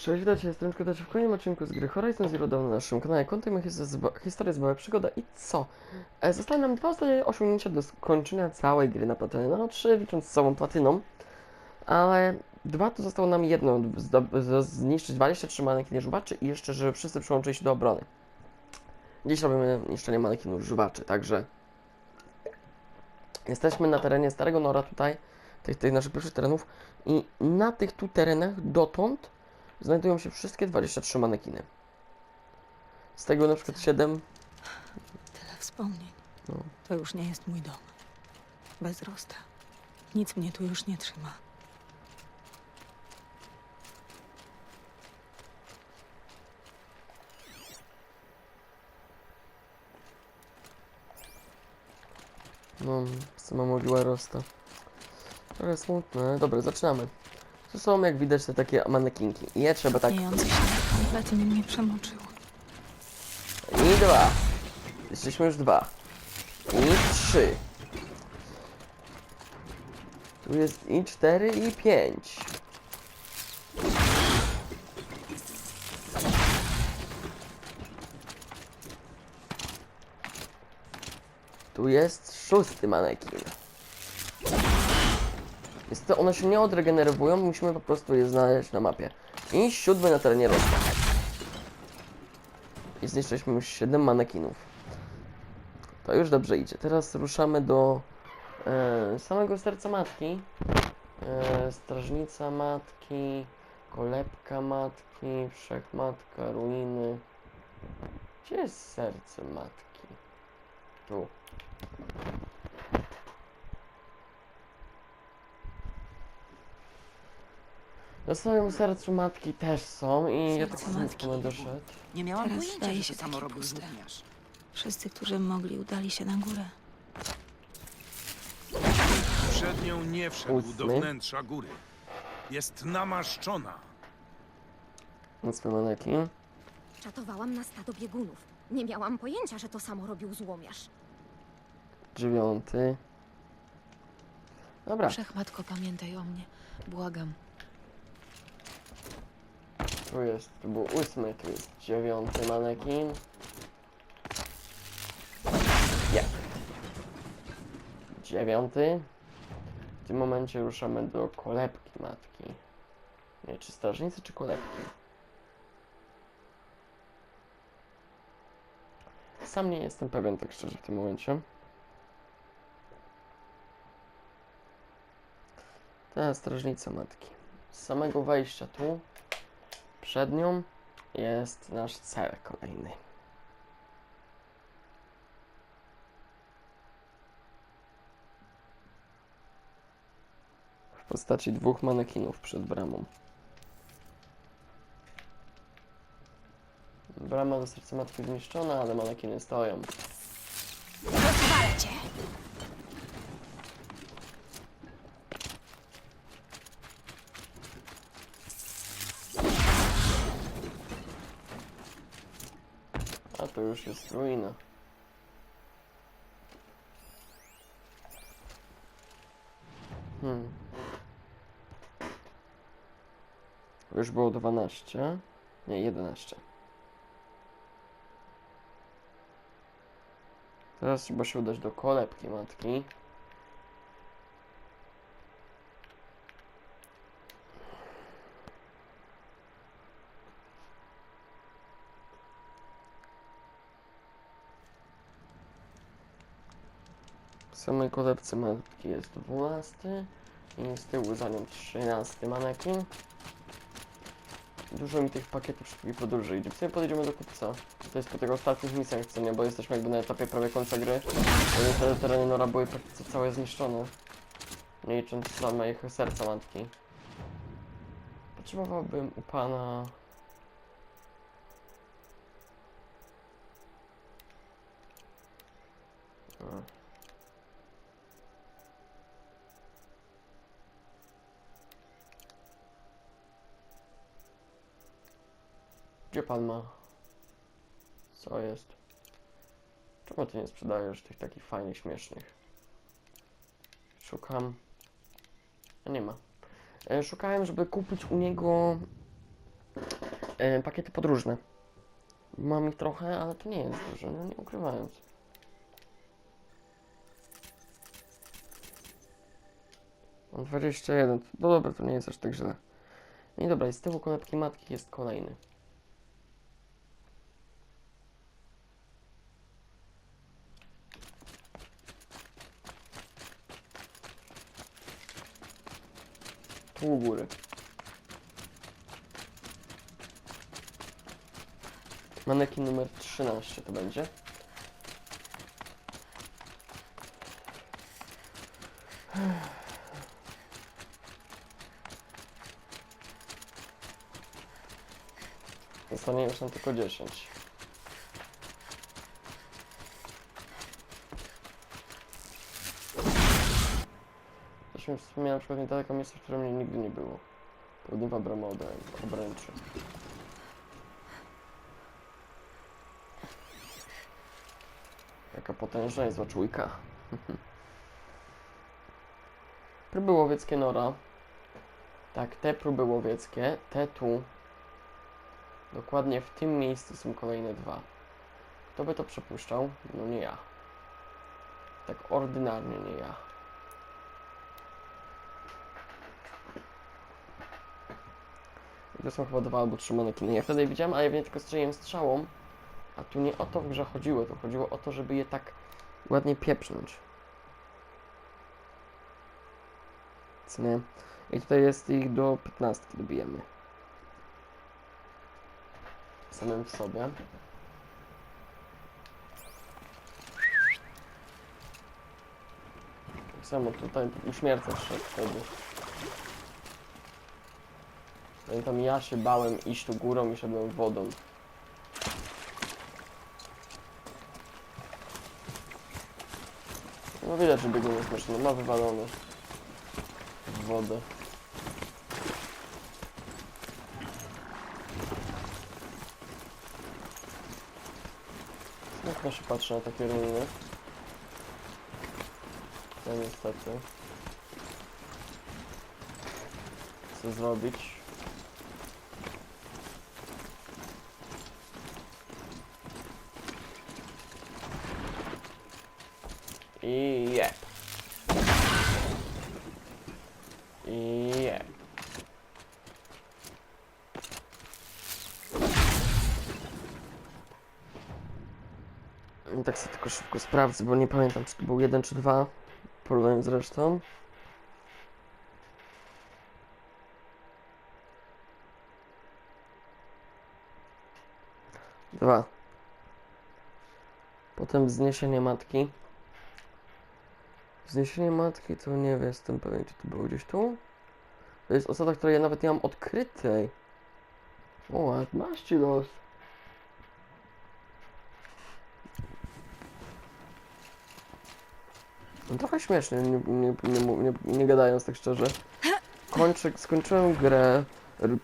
Cześć, witajcie, jestem w kolejnym odcinku z gry Horizon Zero Dawn na naszym kanale. Kontujemy his historię z przygoda i co? E, zostały nam dwa ostatnie osiągnięcia do skończenia całej gry na platynie. No, trzy licząc z całą platyną. Ale dwa to zostało nam jedno, zniszczyć 23 manekiny żuwaczy i jeszcze, żeby wszyscy przyłączyli się do obrony. Dziś robimy niszczenie manekinów żuwaczy, także... Jesteśmy na terenie Starego Nora tutaj, tych, tych naszych pierwszych terenów i na tych tu terenach dotąd znajdują się wszystkie 23 manekiny. Z tego na przykład 7. Tyle wspomnień. No. To już nie jest mój dom. Bez Rosta. Nic mnie tu już nie trzyma. No, sama mówiła Rosta. Trochę smutne. Dobra, zaczynamy. To są, jak widać, te takie manekinki. I je trzeba tak. Tniejący się platyny mnie przemoczył. I dwa. Jesteśmy już dwa. I trzy. Tu jest i cztery, i pięć. Tu jest szósty manekin. Niestety one się nie odregenerowują, musimy po prostu je znaleźć na mapie. I siódmy na terenie Rosta. I zniszczyliśmy już 7 manekinów. To już dobrze idzie. Teraz ruszamy do e, samego serca matki. E, strażnica matki, kolebka matki, wszechmatka, ruiny. Gdzie jest serce matki? Tu. Na samym sercu matki też są i ja tak Serce samo matki. będę doszedł. Nie miałam Teraz pojęcia, że się to samo takie robił puste. Wszyscy, którzy mogli, udali się na górę. Przed nią nie wszedł do Ósmy. wnętrza góry. Jest namaszczona. Mocny manekin. Czatowałam na stado biegunów. Nie miałam pojęcia, że to samo robił złomiarz. Dziewiąty. Dobra, Wszechmatko, pamiętaj o mnie. Błagam. Tu jest, tu był ósmy, tu jest dziewiąty manekin. Nie. Dziewiąty. W tym momencie ruszamy do kolebki matki. Nie, czy strażnicy, czy kolebki? Sam nie jestem pewien, tak szczerze, w tym momencie. Ta strażnica matki. Z samego wejścia tu, przed nią, jest nasz cel kolejny. W postaci dwóch manekinów przed bramą. Brama do serca matki zniszczona, ale manekiny stoją. Rozwalę! A to już jest ruina. Hmm. Już było 12. Nie, 11. Teraz trzeba się udać do kolebki matki. W samej kolebce matki jest 12 i z tyłu za nią 13 manekin. Dużo mi tych pakietów szybkiej podróży idzie. W sumie podejdziemy do kupca. To jest po tych ostatnich misjach, co nie, bo jesteśmy jakby na etapie prawie końca gry. Niestety tereny Nora były praktycznie całe zniszczone. Nie licząc samych serca matki. Potrzebowałbym u pana... A. Gdzie pan ma? Co jest? Czemu ty nie sprzedajesz tych takich fajnych, śmiesznych? Szukam. Nie ma. E, Szukałem, żeby kupić u niego e, pakiety podróżne. Mam ich trochę, ale to nie jest dużo, no nie ukrywając. Mam 21, no dobra, to nie jest aż tak źle. I dobra, i z tyłu konewki matki jest kolejny. U góry. Manekin numer 13 to będzie. Zostanie już nam tylko 10. Wspomniałem na przykład niedaleko miejsce, w mnie nigdy nie było. Południowa brama obrę- obręczy. Jaka potężna jest czujka. próby łowieckie Nora. Tak, te próby łowieckie, te tu. Dokładnie w tym miejscu są kolejne dwa. Kto by to przypuszczał? No nie ja. Tak ordynarnie nie ja. Są chyba dwa albo trzy manekiny. Ja wtedy widziałem, ale ja nie tylko strzeliłem strzałą. A tu nie o to w grze chodziło, to chodziło o to, żeby je tak ładnie pieprznąć. Co? I tutaj jest ich do 15 dobijemy. Samym w sobie. Tak samo tutaj uśmiercać się wtedy. Pamiętam ja się bałem iść tu górą i szedłem wodą. No widać, że biegun jest maszyną, ma wywalone w wodę. Smutno się patrzy na takie ruiny. No niestety. Co zrobić? I jeb. I jeb. I Tak sobie tylko szybko sprawdzę, bo nie pamiętam czy to był jeden czy dwa. Porównując z resztą. Dwa. Potem wzniesienie matki. Wzniesienie matki to nie wiem, jestem pewien, czy to było gdzieś tu. To jest osada, której ja nawet nie mam odkrytej. O, a masz ci los. No trochę śmiesznie, nie, nie, nie, nie, nie gadając tak szczerze. Kończę, skończyłem grę,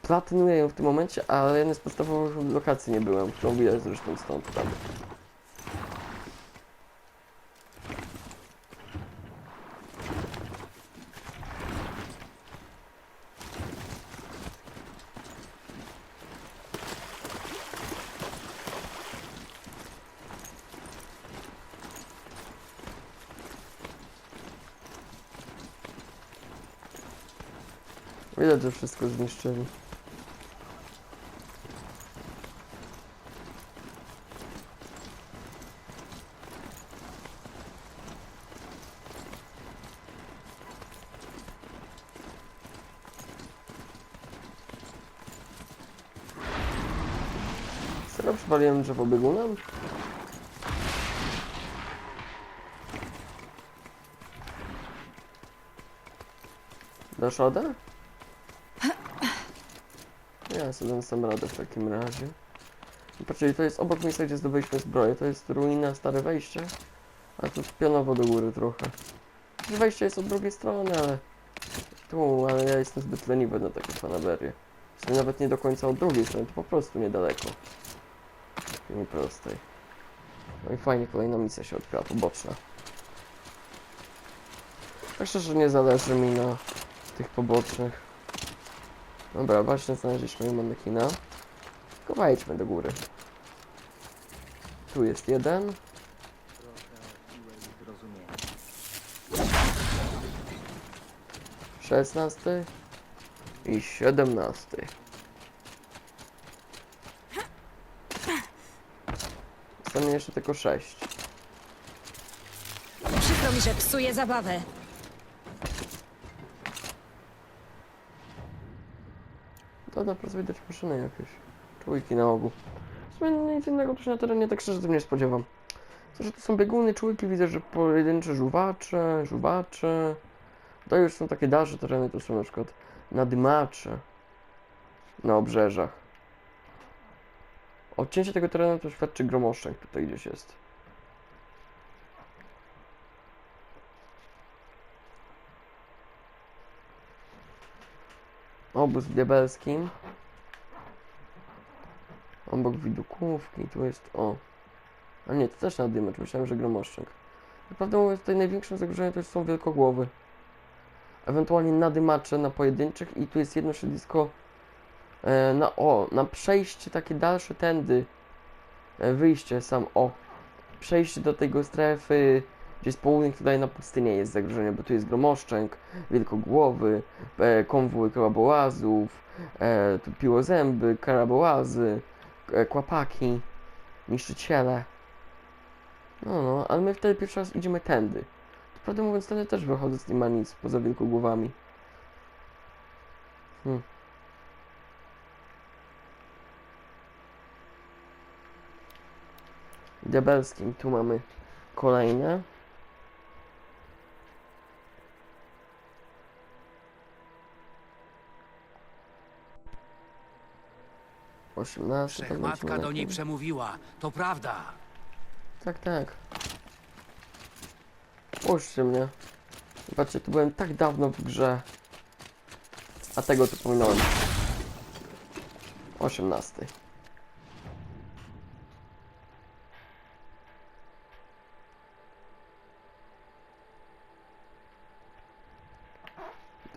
platynuję ją w tym momencie, ale jednej z podstawowych lokacji nie byłem, którą widać zresztą stąd tam. Widać, że wszystko zniszczyli. Serio przypaliłem drzewo biegunem? Dasz radę? Ja sobie sam radę w takim razie. I Patrzcie, to jest obok miejsca, gdzie zdobyliśmy zbroję. To jest ruina, stare wejście. A tu pionowo do góry trochę. Wejście jest od drugiej strony, ale... Tu, ale ja jestem zbyt leniwy na takie fanaberie. Nawet nie do końca od drugiej strony, to po prostu niedaleko. Takiej prostej. No i fajnie, kolejna misja się odkryła, poboczna. Tak szczerze nie zależy mi na tych pobocznych. Dobra, właśnie znaleźliśmy manekina. Tylko wejdźmy do góry. Tu jest jeden. Szesnasty i siedemnasty. Zostanie jeszcze tylko sześć. Przykro mi, że psuję zabawę. Naprawdę widać maszyny jakieś. Czujki na ogół. W sumie nic innego tu się na terenie tak szczerze tym nie spodziewam. To, że to są bieguny, czujki, widzę, że pojedyncze żuwacze, żubacze. To już są takie dalsze tereny, to są na przykład nadymacze na obrzeżach. Odcięcie tego terenu to świadczy gromoszczek tutaj gdzieś jest. Obóz w diabelskim. Obok widokówki, tu jest, o. A nie, to też nadymacz, myślałem, że gromoszczek. Naprawdę mówiąc, tutaj największym zagrożeniem to są wielkogłowy. Ewentualnie nadymacze na pojedynczych i tu jest jedno siedlisko e, na, o, na przejście takie dalsze tędy. E, wyjście sam, o. Przejście do tego strefy, gdzie jest południk, tutaj na pustyni jest zagrożenie, bo tu jest gromoszczęk, wielkogłowy, e, konwój karabołazów, e, tu piłozęby, karabołazy, e, kłapaki, niszczyciele. No, no, ale my wtedy pierwszy raz idziemy tędy. To prawdę mówiąc, tędy też wychodzę z nie ma nic, poza wielkogłowami. Hmm. Diabelskim, tu mamy kolejne. Osiemnaście, to Wszechmatka będziemy do niej lepiej. przemówiła. To prawda. Tak, tak. Puśćcie mnie. Zobaczcie, tu byłem tak dawno w grze. A tego tu pominąłem. 18.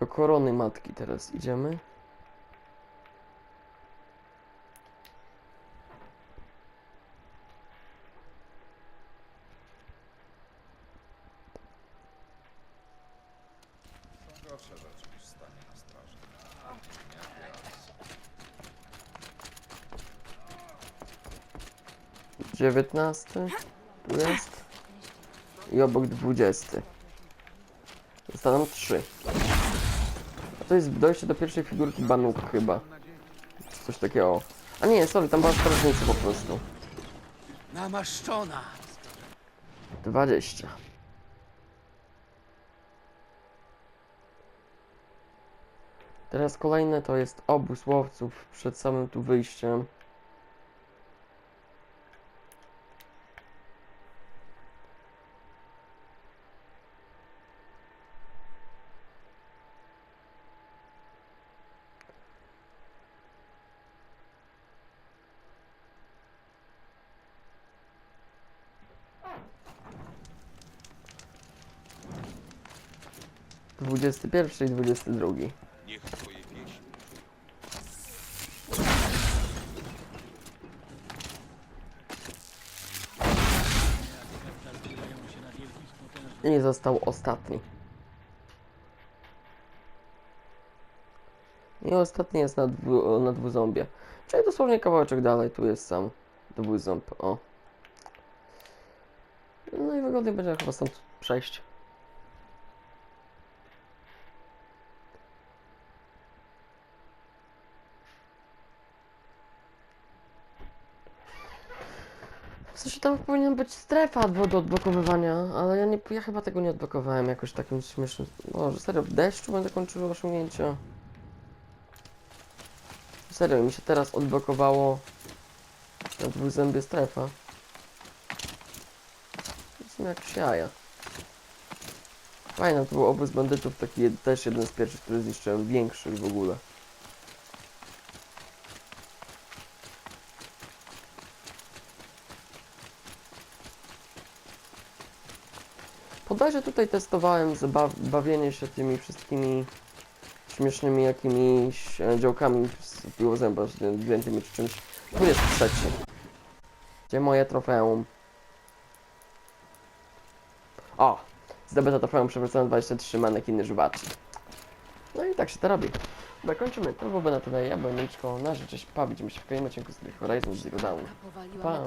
Do korony matki teraz idziemy. 19. Tu jest. I obok 20. Zostaną 3. A to jest dojście do pierwszej figurki Banuka chyba. Coś takiego. A nie, sorry, tam była strażnica po prostu. Namaszczona. 20. Teraz kolejne to jest obóz łowców przed samym tu wyjściem. Dwudziesty pierwszy i dwudziesty drugi. Niech twoje pieśni I został ostatni. I ostatni jest na, dwu, na dwuzombie. Czyli dosłownie kawałeczek dalej, tu jest sam dwuząb, o. No i wygodnie będzie chyba stąd przejść. W sensie tam powinna być strefa do, do odblokowywania, ale ja, nie, ja chyba tego nie odblokowałem jakoś takim śmiesznym... Boże, serio, w deszczu będę kończył osiągnięcia. Serio, mi się teraz odblokowało na dwuzębie strefa. Jestem jak siaja. Fajne, to był obóz bandytów, taki też jeden z pierwszych, który zniszczyłem, większy w ogóle. Bodajże tutaj testowałem zabaw- bawienie się tymi wszystkimi śmiesznymi jakimiś e, działkami z z piłozem, bo z więcej czy czymś. Tu jest trzeci. Gdzie moje trofeum? O! Zdobyte trofeum przewrócone 23 manekiny żuwaczy. No i tak się to robi. Zakończymy. To byłoby na tyle. Ja byłem Miczko. Na rzecz, cześć, pa. Widzimy się w kolejnym odcinku z Horizon Zero Dawn. Pa.